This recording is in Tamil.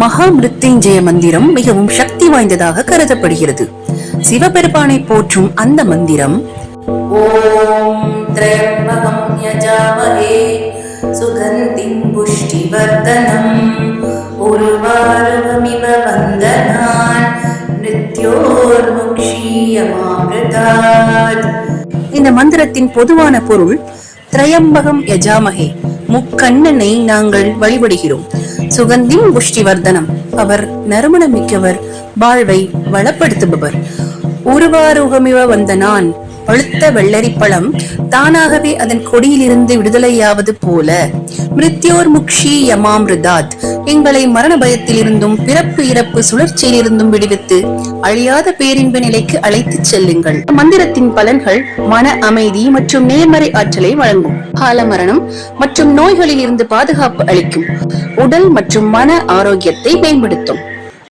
மகா மிருத்யுஞ்சய மந்திரம் மிகவும் சக்தி வாய்ந்ததாக கருதப்படுகிறது. சிவபெருமானை போற்றும் அந்த மந்திரம் ஓம் திரையம்பகம் யஜாமஹே சுகந்திம் புஷ்டிவர்தனம். உருவாருவமிவ வந்தனான் நித்யோர்முக்ஷீயமாமிருதாத் இந்த மந்திரத்தின் பொதுவான பொருள் திரையம்பகம் யஜாமகே முக்கண்ணனை நாங்கள் வழிபடுகிறோம். சுகந்திம் புஷ்டிவர்தனம். அவர் நறுமணம் மிக்கவர் வாழ்வை வளப்படுத்துபவர். உருவாரூகமிவ வந்த நான் பழுத்த வெள்ளரிப்பழம் தானாகவே அதன் கொடியிலிருந்து விடுதலையாவது போல. மிருத்யோர் முக்ஷி யமாமிருதாத். எங்களை மரண பயத்திலிருந்தும் பிறப்பு இறப்பு சுழற்சியிலிருந்தும் விடுவித்து அழியாத பேரின்ப நிலைக்கு அழைத்துச் செல்லுங்கள். மந்திரத்தின் பலன்கள் மன அமைதி மற்றும் நேர்மறை ஆற்றலை வழங்கும். கால மரணம் மற்றும் நோய்களில் இருந்து பாதுகாப்பு அளிக்கும். உடல் மற்றும் மன ஆரோக்கியத்தை மேம்படுத்தும்.